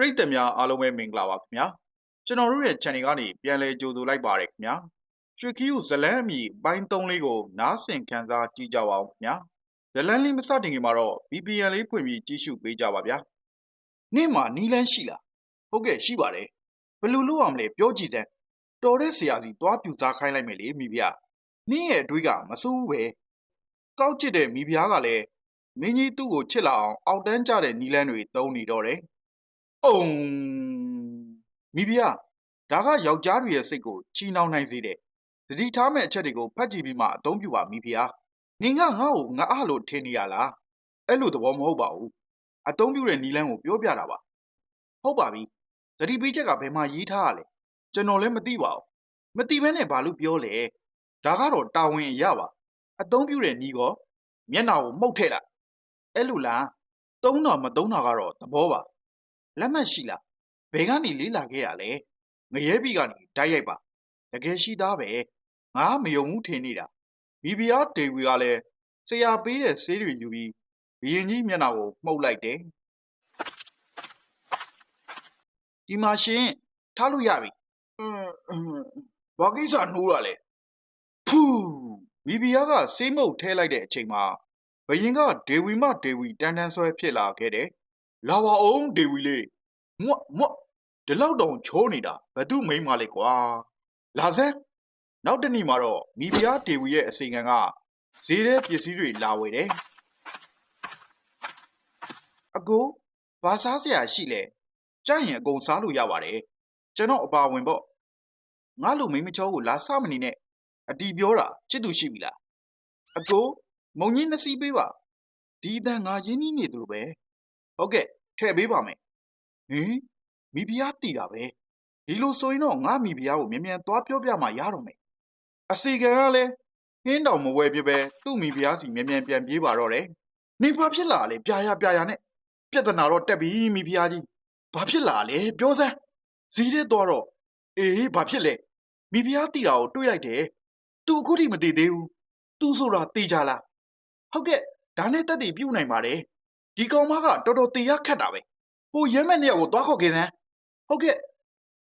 ပရိသတ်များအားလုံးပဲမင်္ဂလာပါခင်ဗျာကျွန်တော်တို့ရဲ့ channel ကနေပြန်လည်ကြိုဆိုလိုက်ပါရခင်ဗျာရွှေခီးယူဇလန်းအမည်ပိုင်း၃လေးကိုနားဆင်ခံစားကြည့်ကြပါဦးခင်ဗျာဇလန်းလေးမစတင်ခင်မှာတော့ VPN လေးဖွင့်ပြီးကြည့်ရှုပေးကြပါဗျာနေ့မှာနီးလန်းရှိလားဟုတ်ကဲ့ရှိပါတယ်ဘယ်လိုလုပ်အောင်လဲပြောကြည့်တဲ့တော်တဲ့ဆရာစီသွားပြူစားခိုင်းလိုက်မယ်လေမိဖုရားနင်းရဲ့အတွေးကမစိုးဘူးပဲကောက်ချစ်တဲ့မိဖုရားကလည်းမင်းကြီးသူ့ကိုချစ်လာအောင်အောက်တန်းကြတဲ့နီးလန်းတွေတုံးနေတော့တယ် အုံမိဖုရားဒါကယောက်ျားတွေရဲ့စိတ်ကိုချီနှောင်နိုင်စေတယ်တတိထားမဲ့အချက်တွေကိုဖတ်ကြည့်ပြီးမှအသုံးပြုပါမိဖုရားနင်ကငါ့ကိုငါအလို့ထင်နေရလားအဲ့လိုသဘောမဟုတ်ပါဘူးအသုံးပြုတဲ့နီလန်းကိုပြောပြတာပါဟုတ်ပါပြီတတိပိချက်ကဘယ်မှာရေးထားရလဲကျွန်တော်လည်းမသိပါဘူးမသိမဲနဲ့ဘာလို့ပြောလဲဒါကတော့တာဝန်အရပါအသုံးပြုတဲ့နီကောမျက်နှာကိုမှုတ်ထည့်လိုက်အဲ့လိုလားသုံးတာမသုံးတာကတော့သဘောပါ လက်မှတ်ရှိလားဘယ်ကနေလေးလာခဲ့ရလဲငရဲပြီကနေတိုက်ရိုက်ပါတကယ်ရှိသားပဲငါမယုံဘူးထင်နေတာဘီဘီယာဒေဝီကလည်းဆရာပေးတဲ့ဆေးတွေယူပြီးဘီရင်ကြီးမျက်နှာကိုမှုတ်လိုက်တယ်ဒီမှာရှင်ထားလို့ရပြီအင်းအင်းဘာကိစ္စနှိုးရလဲဖူးဘီဘီယာကဆေးမုတ်ထဲလိုက်တဲ့အချိန်မှာဘယင်ကဒေဝီမဒေဝီတန်းတန်းဆွဲဖြစ်လာခဲ့တယ် လာပါအောင်ဒေဝီလေးမွတ်မွတ်ဒီလောက်တောင်ချိုးနေတာဘသူမိန်းမလေးကွာလာစမ်းနောက်တစ်နေ့မှာတော့မိဖုရားဒေဝီရဲ့အစီအကံကဈေးထဲပစ္စည်းတွေလာဝယ်တယ်အကိုဘာစားစရာရှိလဲကြိုက်ရင်အကုန်စားလို့ရပါတယ်ကျွန်တော်အပါဝင်ပေါ့ငါလိုမိန်းမချောကိုလာစမနေနဲ့အတီပြောတာချစ်သူရှိပြီလားအကိုမုံကြီးနှစီးပေးပါဒီအတန်ငါရင်းနှီးနေသူလိုပဲ ဟုတ်ကဲ့ထည့်ပေးပါမယ်ဟင်မိဖုရားတည်တာပဲဒီလိုဆိုရင်တော့ငါမိဖုရားကိုမြန်မြန်သွားပြောပြမှရတော့မယ်အစီကံကလည်းဟင်းတောင်မဝယ်ပြပဲသူ့မိဖုရားစီမြန်မြန်ပြန်ပြေးပါတော့တယ်နေဘာဖြစ်လာလဲပြာရပြာရနဲ့ပြဿနာတော့တက်ပြီမိဖုရားကြီးဘာဖြစ်လာလဲပြောစမ်းဇီးတဲ့သွားတော့အေးဘာဖြစ်လဲမိဖုရားတည်တာကိုတွေးလိုက်တယ်သူအခုထိမတည်သေးဘူးသူဆိုတာတည်ကြလားဟုတ်ကဲ့ဒါနဲ့တက်တည်ပြုတ်နိုင်ပါတယ် ဒီကောင်မကတော်တော်တေရခတ်တာပဲဟိုရဲမဲ့နှစ်ယောက်ကိုသွားခေါ်ခဲ့စမ်းဟုတ်ကဲ့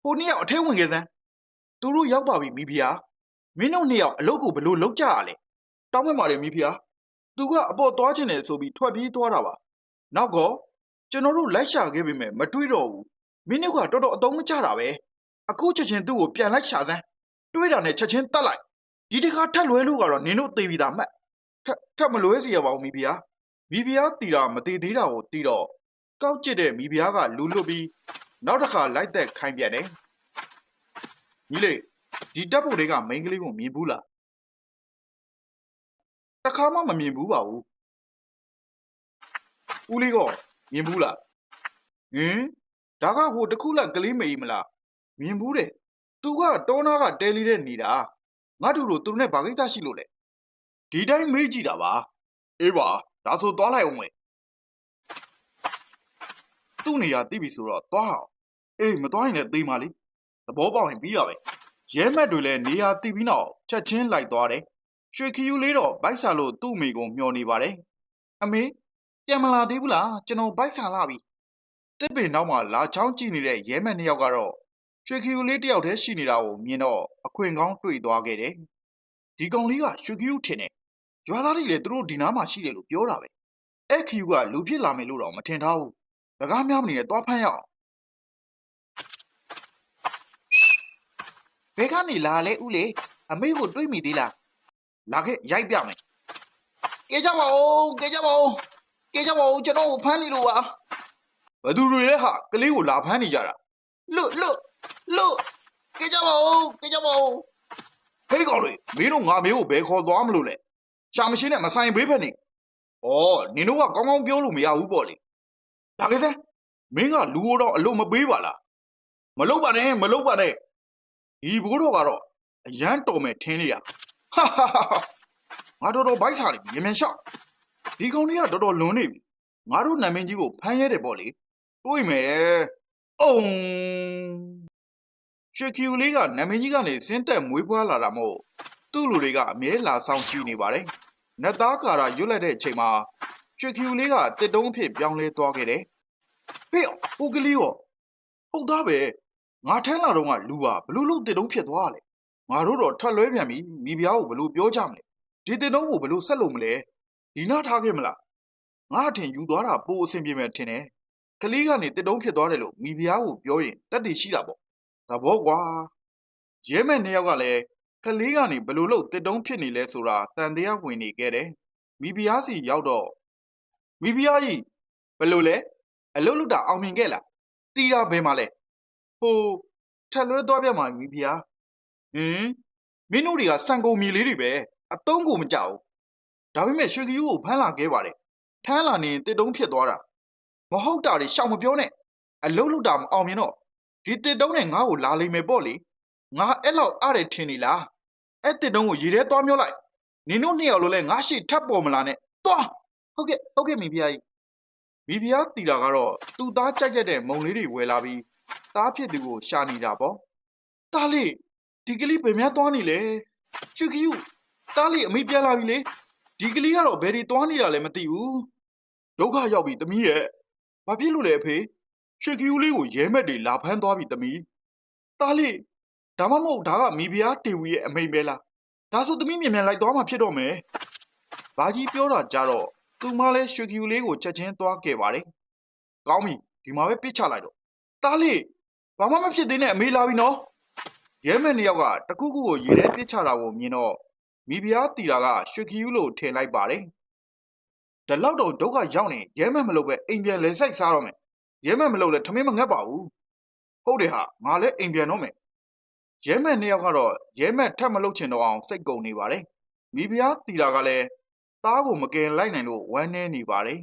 ဟိုနှစ်ယောက်အထဲဝင်ခဲ့စမ်းသူတို့ရောက်ပါပြီမိဖုရားမင်းတို့နှစ်ယောက်အလုပ်ကိုဘလို့လုပ်ကြရလဲတောင်းမဲ့ပါလေမိဖုရားသူကအပေါ်သွားချင်တယ်ဆိုပြီးထွက်ပြေးသွားတာပါနောက်ကောကျွန်တော်တို့လိုက်ရှာခဲ့ပေမဲ့မတွေ့တော့ဘူးမင်းတို့ကတော်တော်အတုံးမချတာပဲအခုချက်ချင်းသူ့ကိုပြန်လိုက်ရှာစမ်းတွေးတာနဲ့ချက်ချင်းတတ်လိုက်ဒီတခါထက်လွဲလို့ကတော့နင်တို့သေပြီသားမှတ်ထက်ထက်မလွဲစီရပါဘူးမိဖုရား မိဖုရားတီတာမတည်သေးတာကိုတီတော့ကောက်ကျစ်တဲ့မိဖုရားကလူလွတ်ပြီးနောက်တစ်ခါလိုက်သက်ခိုင်းပြန်တယ်ညီလေးဒီတပ်ဖို့တွေကမိန်းကလေးကိုမြင်ဘူးလားတစ်ခါမှမမြင်ဘူးပါဘူးဦးလေးကမြင်ဘူးလားဟင်ဒါကဟိုတစ်ခုလက်ကလေးမေးမလားမြင်ဘူးတယ်သူကတောနာကတဲလီတဲ့နေတာငါတို့လိုသူတို့နဲ့ဘာကိစ္စရှိလို့လဲဒီတိုင်းမေးကြည့်တာပါအေးပါ ဒါဆိုသွားလိုက်အောင်မယ်သူ့နေရာသိပြီဆိုတော့သွားအောင်အေးမသွားရင်လည်းသိမာလीသဘောပေါက်ရင်ပြီးရပဲရဲမက်တွေလည်းနေရာသိပြီးနောက်ချက်ချင်းလိုက်သွားတယ်ရွှေခီယူလေးတော့ဘိုက်ဆာလို့သူ့မိကိုမျောနေပါတယ်အမေပြန်မလာသေးဘူးလားကျွန်တော်ဘိုက်ဆာလာပြီတစ်ပင်နောက်မှာလာချောင်းကြည့်နေတဲ့ရဲမက်နှစ်ယောက်ကတော့ရွှေခီယူလေးတယောက်တည်းရှိနေတာကိုမြင်တော့အခွင့်ကောင်းတွေ့သွားခဲ့တယ်ဒီကောင်လေးကရွှေခီယူထင်တယ် ရွာသားတွေလည်းသူတို့ဒီနားမှာရှိတယ်လို့ပြောတာပဲအဲ့ခီယူကလူဖြစ်လာမယ်လို့တော့မထင်ထားဘူးစကားများမနေနဲ့သွားဖမ်းရအောင်ဘယ်ကနေလာလဲဦးလေအမေကိုတွေးမိသေးလားလာခဲ့ရိုက်ပြမယ်ကဲကြပါဦးကဲကြပါဦးကဲကြပါဦးကျွန်တော်ကိုဖမ်းနေလို့ပါဘသူတွေလဲဟာကလေးကိုလာဖမ်းနေကြတာလွတ်လွတ်လွတ်ကဲကြပါဦးကဲကြပါဦးဟေးကောင်တွေမင်းတို့ငါမေးကိုဘယ်ခေါ်သွားမလို့လဲ ရှာမရှင်းနဲ့မဆိုင်ဘေးဖက်နေ။အော်နင်တို့ကကောင်းကောင်းပြောလို့မရဘူးပေါ့လေ။ဒါကဲမင်းကလူအိုတော့အလို့မပေးပါလား။မလုပ်ပါနဲ့မလုပ်ပါနဲ့။ဒီဘိုးတော်ကတော့အရန်တော်မယ်ထင်းနေတာ။ဟာဟာဟာငါတော်တော်ဘိုက်စားနေပြီမြန်မြန်ရှောက်။ဒီကောင်လေးကတော်တော်လွန်နေပြီ။ငါတို့နာမင်းကြီးကိုဖမ်းရဲတယ်ပေါ့လေ။တွေးမယ်။အုံရွှေကျူလေးကနာမင်းကြီးကနေစင်းတက်မွေးဖွားလာတာမို့သူ့လူတွေကအမြဲလာဆောင်ကြည့်နေပါတယ်။ နတ်သားကာရာရွတ်လိုက်တဲ့အချိန်မှာရွှေကျူလေးကတစ်တုံးအဖြစ်ပြောင်းလဲသွားခဲ့တယ်။ဟေ့ဟိုကလေးရောဟုတ်သားပဲငါထမ်းလာတော့ကလူပါဘလို့လို့တစ်တုံးဖြစ်သွားလဲငါတို့တော့ထွက်လွဲပြန်ပြီမိဖုရားကိုဘလို့ပြောကြမလဲဒီတစ်တုံးကိုဘလို့ဆက်လို့မလဲဒီနာထားခဲ့မလားငါအထင်ယူသွားတာပိုအဆင်ပြေမယ်ထင်တယ်ကလေးကနေတစ်တုံးဖြစ်သွားတယ်လို့မိဖုရားကိုပြောရင်တက်တည်ရှိတာပေါ့ဒါဘောကွာရဲမဲ့နှစ်ယောက်ကလည်း ကလေးကနေဘလို့လို့တစ်တုံးဖြစ်နေလဲဆိုတာတန်တရားဝင်နေခဲ့တယ်မိဖုရားစီရောက်တော့မိဖုရားကြီးဘလို့လဲအလုတ်လုတာအောင်မြင်ခဲ့လားတီးတာဘယ်မှာလဲဟိုထက်လွဲသွားပြမှာပြီဗျာဟင်မင်းတို့တွေကစံကုန်မြေလေးတွေပဲအတုံးကိုမကြောက်ဘူးဒါပေမဲ့ရွှေကယူကိုဖမ်းလာခဲ့ပါတယ်ထမ်းလာနေတစ်တုံးဖြစ်သွားတာမဟုတ်တာတွေရှောင်မပြောနဲ့အလုံးလုံးတာမအောင်မြင်တော့ဒီတစ်တုံးနဲ့ငါ့ကိုလာလိမ့်မယ်ပေါ့လေငါအဲ့လောက်အားရထင်နေလား အဲ့တစ်တုံးကိုရေထဲသွားမျောလိုက်နင်တို့နှစ်ယောက်လုံးလဲငါရှိထပ်ပေါ်မလာနဲ့သွားဟုတ်ကဲ့ဟုတ်ကဲ့မိဖုရားကြီးမိဖုရားတီတာကတော့သူ့သားကြိုက်တဲ့မုံလေးတွေဝယ်လာပြီးတားဖြစ်သူကိုရှာနေတာပေါ့။တားလေးဒီကလေးဘယ်များသွားနေလဲ။ချွေကယူတားလေးအမေပြန်လာပြီလေ။ဒီကလေးကတော့ဘယ်ဒီသွားနေတာလဲမသိဘူး။ဒုက္ခရောက်ပြီတမီးရဲ့။ဘာဖြစ်လို့လဲအဖေ။ချွေကယူလေးကိုရဲမက်တွေလာဖမ်းသွားပြီတမီး။တားလေး ဒါမှမဟုတ်ဒါကမိဖုရားတေဝီရဲ့အမိန်ပဲလား။ဒါဆိုတမီးမြန်မြန်လိုက်သွားမှဖြစ်တော့မယ်။ဘာကြီးပြောတာကြတော့သူမလည်းရွှေကယူလေးကိုချက်ချင်းသွားခဲ့ပါတယ်။ကောင်းပြီဒီမှာပဲပစ်ချလိုက်တော့တားလေးဘာမှမဖြစ်သေးနဲ့အမေလာပြီနော်ရဲမန်နှစ်ယောက်ကတခုခုကိုရေထဲပစ်ချတာကိုမြင်တော့မိဖုရားတီတာကရွှေခီယူလို့ထင်လိုက်ပါတယ်ဒါလောက်တော့ဒုက္ခရောက်နေရဲမန်မလုပ်ပဲအိမ်ပြန်လဲဆိုင်စားတော့မယ်ရဲမန်မလုပ်လဲထမင်းမငတ်ပါဘူးဟုတ်တယ်ဟာငါလည်းအိမ်ပြန်တော့မယ် ရဲမန်နှစ်ယောက်ကတော့ရဲမန်ထပ်မလုပ်ချင်တော့အောင်စိတ်ကုန်နေပါတယ်မိဖုရားတီတာကလည်းသားကိုမကင်လိုက်နိုင်လို့ဝမ်းနည်းနေပါတယ်